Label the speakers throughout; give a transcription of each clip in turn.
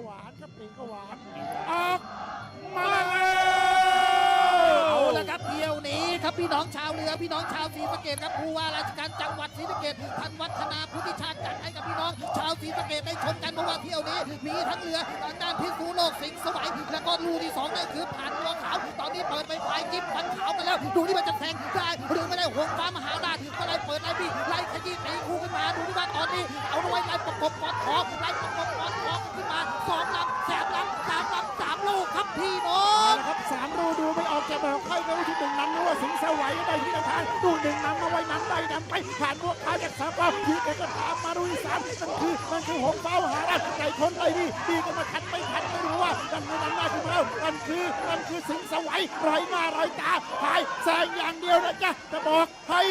Speaker 1: ก็หวานออกมาแล้
Speaker 2: เอา
Speaker 1: ว
Speaker 2: ละครับเที่ยวนี้ครับพี่น้องชาวเรือพี่น้องชาวศรีสะเกดครับผู้ว่าราชการจังหวัดศรีสะเกดท่านวัฒนาพุทธิชาติจัดให้กับพี่น้องชาวศรีสะเกดได้ชมกันเพราะว่าเที่ยวนี้มีทั้งเรือทางด้านพิษณุโลกสิงห์สวัยแล้วก็ลูที่สองนั่นคือผ่านตัวขาวตอนนี้เปิดไปปลายจิ๊บฟันขาวกันแล้วดูที่มันจะแทงได้หรือไม่ได้หงฟ้ามหาราชก็ไล่เปิดไล่บีไล่ขยี้ตีคู่ขึ้นมาดูที่ว่าตอนนี้เอาไว้ไล่ประกบกอดคอไล่ประกบกอด
Speaker 1: ว้นไปผ่านพวกขาจากสามปาทีแกก็ตามมาดูที่สามนั่นคือนั่นคือหงฟ้าหาราชใจคนใจดีดีกันมาทันไม่ทันไม่รู้ว่านั่นคือนำหน้าขึ้นมาแล้วนั่นคือนั่นคือสิงสวัยไรหน้าไรตาพายแซงอย่างเดียวนะจ๊ะจะบอกให้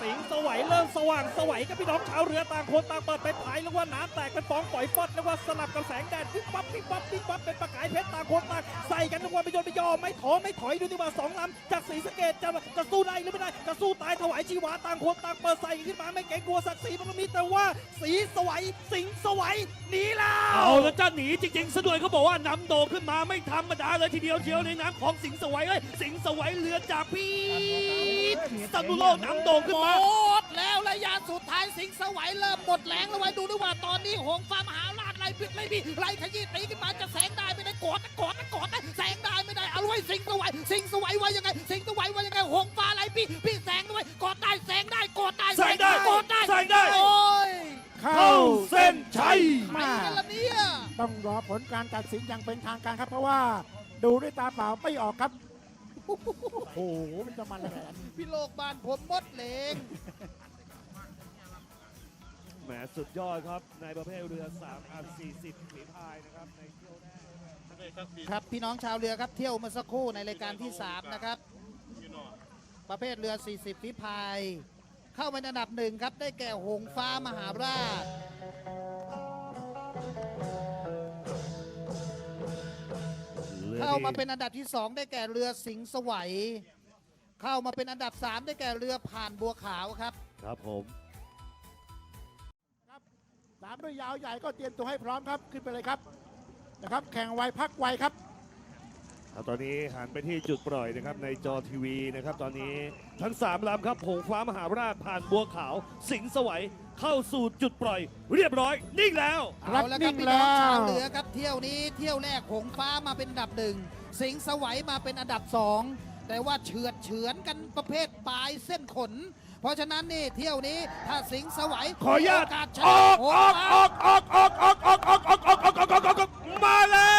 Speaker 3: สิงสวัยเริ่มสว่างสวัยกับพี่น้องชาวเรือต่างคนต่างเปิดไปพายแล้วว่าน้ำแตกเป็นฟองปล่อยฟอดแล้วว่าสลับกับแสงแดดปิ๊บปั๊บปิ๊บปั๊บปิ๊บปั๊บเป็นประกายเพชรต่างคนต่างใส่กันทุกวันไม่ยนไม่ยอมไม่ถอไม่ถอยดูที่ว่าสองลำจากศรีสะเกดจะจะสู้ได้หรือไม่ได้จะสู้ตายถวายชีวาต่างคนต่างเปิดใส่ขึ้นมาไม่เกรงกลัวศักดิ์ศรีมันมีแต่ว่าสีสวัยสิงห์สวัยหนีแล้ว
Speaker 4: เอาแล้วจ้าหนีจริงๆซะด้วยเขาบอกว่านำโดงขึ้นมาไม่ธรรมดาเลยทีเดียวเชียวในน้ำของสิงห์สวัยเอ้ยสิงห์สวัยเรือจากพี่สนุโลกนำโดงขึ้น
Speaker 2: หม
Speaker 4: มา
Speaker 2: ดแล้วระยะสุดท้ายสิงห์สวัยเริ่มหมดแรงแล้วไว้ดูด้วยว่าตอนนี้หงฟ้ามหาราชไล่ ปิดไล่บีไล่ขยี้ตีขึ้นมาจะแสงได้ไม่ได้กดนะกดนะกดนะแสงได้ไม่ได้เอาไว้สิงห์สวัยสิงห์สวัยว่ายังไง สิงห์สวัยว่ายังไงหงฟ้าไล่พี่พี่แสงด้วยกดได้แสงได้กดได้
Speaker 4: แสงได้
Speaker 2: กดได้
Speaker 4: แสงได้
Speaker 2: โอ้ย
Speaker 4: เข้าเส้นชัย
Speaker 2: ไม่กันละเนี่ย
Speaker 1: ต้องรอผลการตัดสินอย่างเป็นทางการครับ เพราะว่าดูด้วยตาเปล่าไม่ออกครับโอ้โหมันจะมันอะไรกัน
Speaker 2: พี่โลกบ้านผมหมดเลง
Speaker 4: แหมสุดยอดครับในประเภทเรือ3อัน40ฝีพายนะครับในเที่ยวแรก
Speaker 2: ครับพี่น้องชาวเรือครับเที่ยวเมาสักครู่ในรายการที่ 3 นะครับ ประเภทเรือ 40 ฝีพาย เข้ามาอันดับหนึ่งครับ ได้แก่หงฟ้ามหาราชเข้ามาเป็นอันดับที่ 2 ได้แก่เรือสิงห์สวัย เข้ามาเป็นอันดับ 3 ได้แก่เรือผ่านบัวขาวครับ
Speaker 4: ครับผม
Speaker 1: ตามด้วยยาวใหญ่ก็เตรียมตัวให้พร้อมครับขึ้นไปเลยครับนะครับ แข่งไวพักไวครับ
Speaker 4: เอาตอนนี้หันไปที่จุดปล่อยนะครับในจอทีวีนะครับ ตอนนี้ทั้ง3ลำครับหงฟ้ามหาราชผ่านบัวขาว สิงห์สวัยเข้าสู่จุดปล่อย เรียบร้อยนิ่งแล้ว
Speaker 1: ครับ
Speaker 2: เอาละค
Speaker 1: นิ่
Speaker 2: รับ
Speaker 1: ง
Speaker 2: พี่น้อง
Speaker 1: แล้ว
Speaker 2: ชาวเรือครับเที่ยวนี้เที่ยวแรกหงฟ้ามาเป็นอันดับหนึ่งสิงห์สวัยมาเป็นอันดับสองแต่ว่าเฉือดเฉือนกันประเภทปลายเส้นขน เพราะฉะนั้นนี่เที่ยวนี้ถ้าสิงห์สวัย
Speaker 4: ขออนุญาต
Speaker 2: มีโกสช
Speaker 4: อ
Speaker 2: นะ
Speaker 4: อก
Speaker 2: ห
Speaker 4: องอก
Speaker 2: ฟ้า
Speaker 4: ออกออกออกออกออกออกออกออกออกออกออกออกมาแล้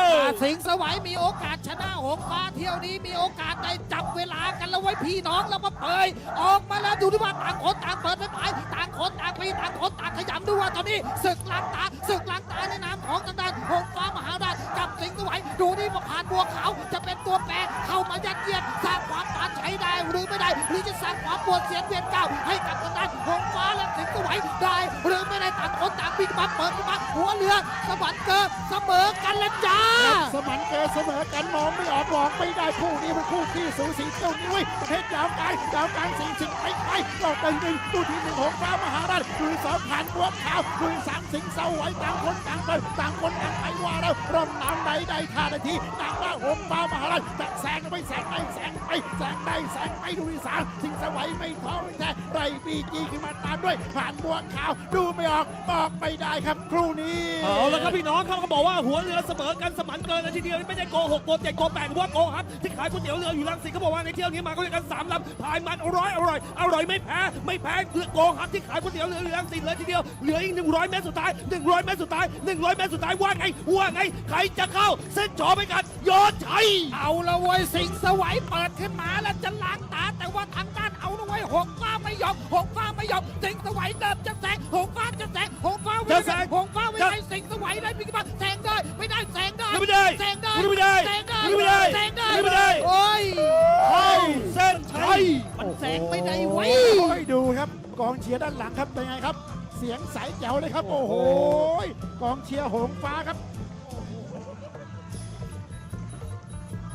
Speaker 4: ว
Speaker 2: ถ้าสิงห์สวัยมีโอกาสชนะหงฟ้าเที่ยวนี้มีโอกาสได้จับเวลากันแล้วไว้พี่น้องแล้วมาเปยออกมาแล้วดูดิว่าต่างคนต่างเปิดไปไปต่างคนต่างปีต่างคนต่างขยำดูว่าตอนนี้ศึกล้างตาศึกล้างตาในนามของทางด้านหงฟ้ามหาราชกับสิงห์สวัยดูนี่ว่าผ่านบัวขาวจะเป็นตัวแปรเข้ามายัดเยียดสร้างความตานใช้ได้ หรือไม่ได้หรือจะสร้างความปวดเสียงเวียนเก่าให้กับทางด้านหงฟ้าและสิงห์สวัยได้หรือไม่ได้ต่างคนต่างปีมาเปิดขึ้นมาหัวเรือสวรรค์เกิดเสมอกันและจ้า
Speaker 1: สมันเกอเสมอกันมองไม่ออกมองไม่ได้คู่นี้เป็นคู่ที่สูสีเท่านี้เว้ยประเภทยาวกายยาวกลางสิงสิงไปไปรอบไปหนึ่งดูที่หนึ่งหงฟ้ามหาราชดูสองผ่านบัวขาวดูสามสิงเสาไหวต่างคนต่างไปต่างคนต่างไปว่าแล้วร่องน้ำใดใดท่าใดทีต่างว่าหงฟ้ามหาราชจะแซงไปแซงไปแซงไปแซงไปแซงไปดูที่สามสิงสวัยไม่ท้อไม่แท้ไรบีจีขึ้นมาตามด้วยผ่านบัวขาว ดูไม่ออกบอกไม่ได้ครับครู่นี้
Speaker 4: เอาละครับพี่น้องเขาก็บอกว่าหัวเรือเสมอกันสมันเกินเลยทีเดียวไม่ใช่โกหกโกเจ็ดโกแปดหรือว่าโกฮับที่ขายก๋วยเตี๋ยวเรืออยู่ลังสิตเขาบอกว่าในเที่ยวนี้มาก็เรียกกันสามลำพายมันอร่อยอร่อยอร่อยไม่แพ้ไม่แพ้เรือโกฮับที่ขายก๋วยเตี๋ยวเรืออยู่ลังสิตเลยทีเดียวเหลืออีก100เมตรสุดท้าย100เมตรสุดท้าย100เมตรสุดท้ายว่าไงว่าไงใครจะเข้าเส้นจอไปกันยอดชัย
Speaker 2: เอาละเว้ยสิงสวัยเปิดขึ้นมาแล้วจะล้างตาแต่ว่าทางด้านเอาละเว้ยหงฟ้าไม่ยอมหงฟ้าไม่ยอมสิงสวัยเดิมจะแซงหงฟ้าจะแซงหงฟ้าไม่
Speaker 4: จะแซง
Speaker 2: หงฟ้าไม่ได้สิงสวัยได้พี่มาแได้ไม่ได้แซงได้
Speaker 4: ไม่ได้
Speaker 2: แซงได้
Speaker 4: ไม่ได้
Speaker 2: แซงได้
Speaker 4: ไม่ได้
Speaker 2: โอ้ย
Speaker 4: เข้าเส้นชัย
Speaker 2: มันแซงไม่ได้เว้ย
Speaker 1: โอ้ยดูครับกองเชียร์ด้านหลังครับเป็นไงครับ เสียงใสแจ๋วเลยครับ โอ้โหกองเชียร์หงฟ้าครับ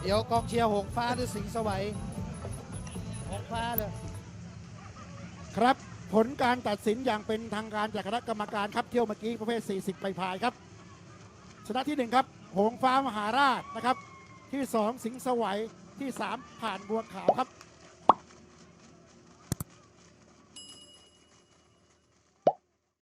Speaker 2: เดี๋ยวกองเชียร์หงฟ้าหรือสิงห์สวัยหงฟ้าเลย
Speaker 1: ครับผลการตัดสินอย่างเป็นทางการจากคณะกรรมการครับเที่ยวเมื่อกี้ประเภท 40 ไปพายครับ ชนะที่หนึ่งครับ หงฟ้ามหาราชนะครับ ที่สองสิงสวัยที่สามผ่านบัวขาวครับ